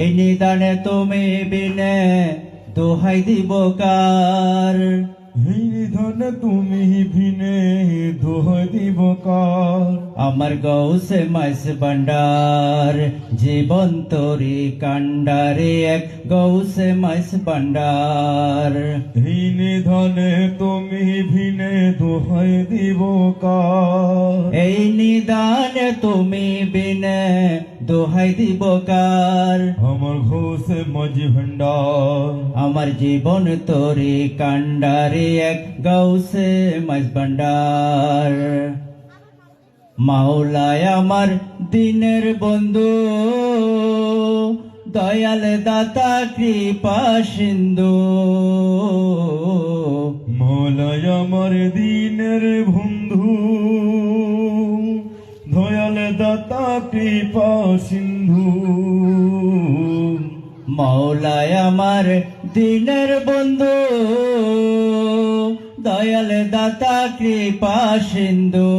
এই নিদানে তুমি বিনে দোহাই দিব কার? এই নিধন তুমি ভিনে দোহাই দিব কার? আমার গৌসে মাইস ভান্ডার জীবন তরি কান্ডারে এক গৌসে মাইস ভান্ডার। এই নিধনে তুমি ভিনে দোহাই দিব কার? এই নিদানে তুমি বিনে দোহাই দিব কার? আমার ঘোষে মাঝি ভান্ডার আমার জীবন তরি কান্ডারে এক গৌসে মাইস ভান্ডার। মাওলায় আমার দিনের বন্ধু দয়াল দাতা কৃপা সিন্ধু। মলয় আমার দিনের বন্ধু। দাতা কৃপা সিন্ধু। মৌলায় আমার দিনের বন্ধু, দয়াল দাতা কৃপা সিন্ধু।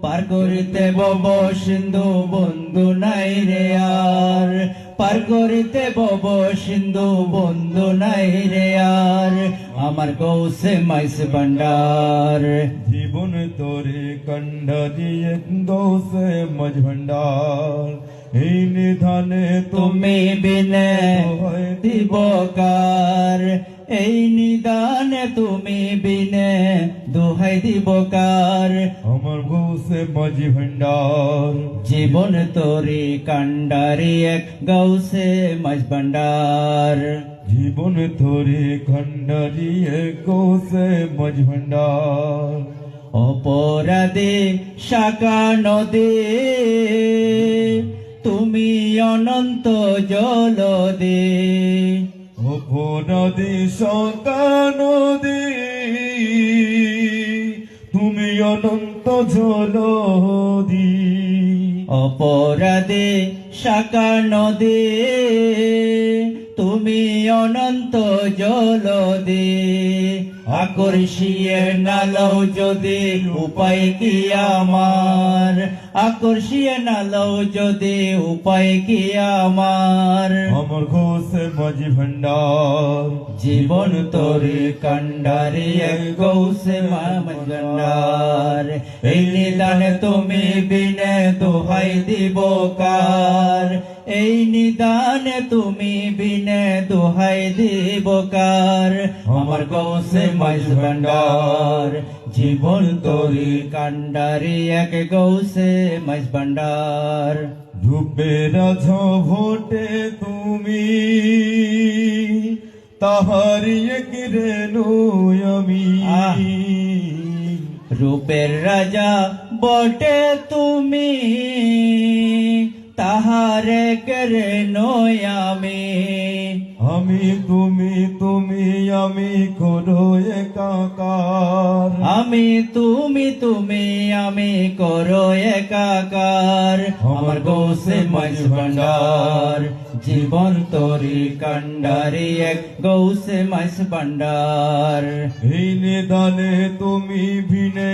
পার করিতে বব সিন্ধু, বন্ধু নাই রে আর। পার করিতে বব সিন্ধু, বন্ধু নাই রে আর। আমার কৌশে মাইস ভান্ডার। জীবন তোরে কণ্ড দিয়ে দোষে মজ ভণ্ডার এই নিধানে তুমি বিনে দিবকার এই নিদানে তুমি বিনে দোহাই দিবকার আমার গৌসে মাঝি ভণ্ডার জীবন তোরি কান্ডারি এক গৌসে মাঝ ভান্ডার। জীবন তোরে খণ্ড দিয়ে গৌসে মজ ভণ্ডার অপরাধে শাখা নদী তুমি অনন্ত জল দে। অপরাধী শঙ্কা নদী তুমি অনন্ত জলদি অপরাধে শাখা নদী তুমি অনন্ত জল দে আকর্ষিয়ে নালও যদি উপায় কি আমার? আকর্ষিয়ে নালও যদি উপায় কি আমার? আমার ঘোষে মাঝি ভণ্ডার জীবন তোরে কান্ডারে গৌসে মামজনার এই নিদানে তুমি বিনে দোহাই দিব কার? এই নিদানে তুমি বিনে দোহাই দিব কার আমার গৌসে মাইজ ভান্ডার জীবন তোরে কান্ডারে এক গৌসে মাইজ ভান্ডার রূপের ভোটে তুমি তাহারি এক রেণু আমি। রূপের রাজা বটে তুমি नोयामे আমি তুমি তুমি আমি করো একাকার। আমি তুমি তুমি আমি করো একাকার। আমার গৌসে মাঝ ভান্ডার জীবন তরি কান্ডারি এক গৌসে মাঝ ভান্ডার এই নিদানে তুমি ভিনে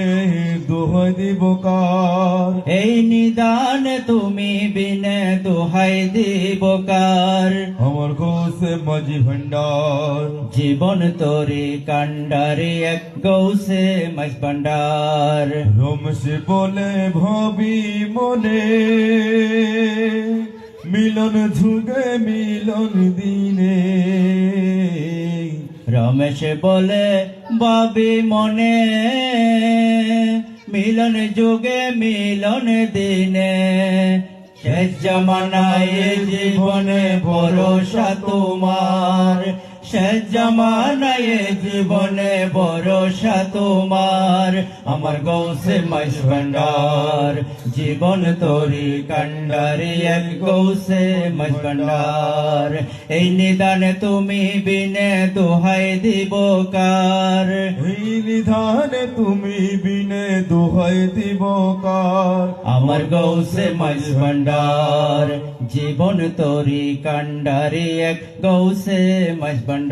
দোহাই দিব কার? এই নিদান তুমি বিনে দোহাই দিব কার? আমার ঘোষে মাঝি ভণ্ডার জীবন তোরে কান্ডারে এক গৌসে মাঝ ভান্ডার। রমসে বলে ভাবি মনে মিলন যুগে মিলন দিনে। রমেশ বলে বাবি মনে মিলন যুগে মিলন দিনে। শেষ জামানায় জীবনে ভরসা তোমার। শেষ জামানায় জীবনে ভরসা তোমার। আমার গৌসে মাইস ভান্ডার জীবন তোরি কান্ডারে এক গৌসে মাইস ভান্ডার এই নিদানে তুমি বিনে দোহাই দিব কার? এই নিধানে তুমি বিনে দোহাই দিব কার? আমার গৌসে মাইস ভান্ডার জীবন তোরি কান্ডারে এক গৌসে মাইস ভান্ডার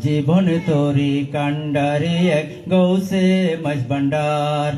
জীবন তোরি কান্ডারে এক গৌসে মাইস ভান্ডার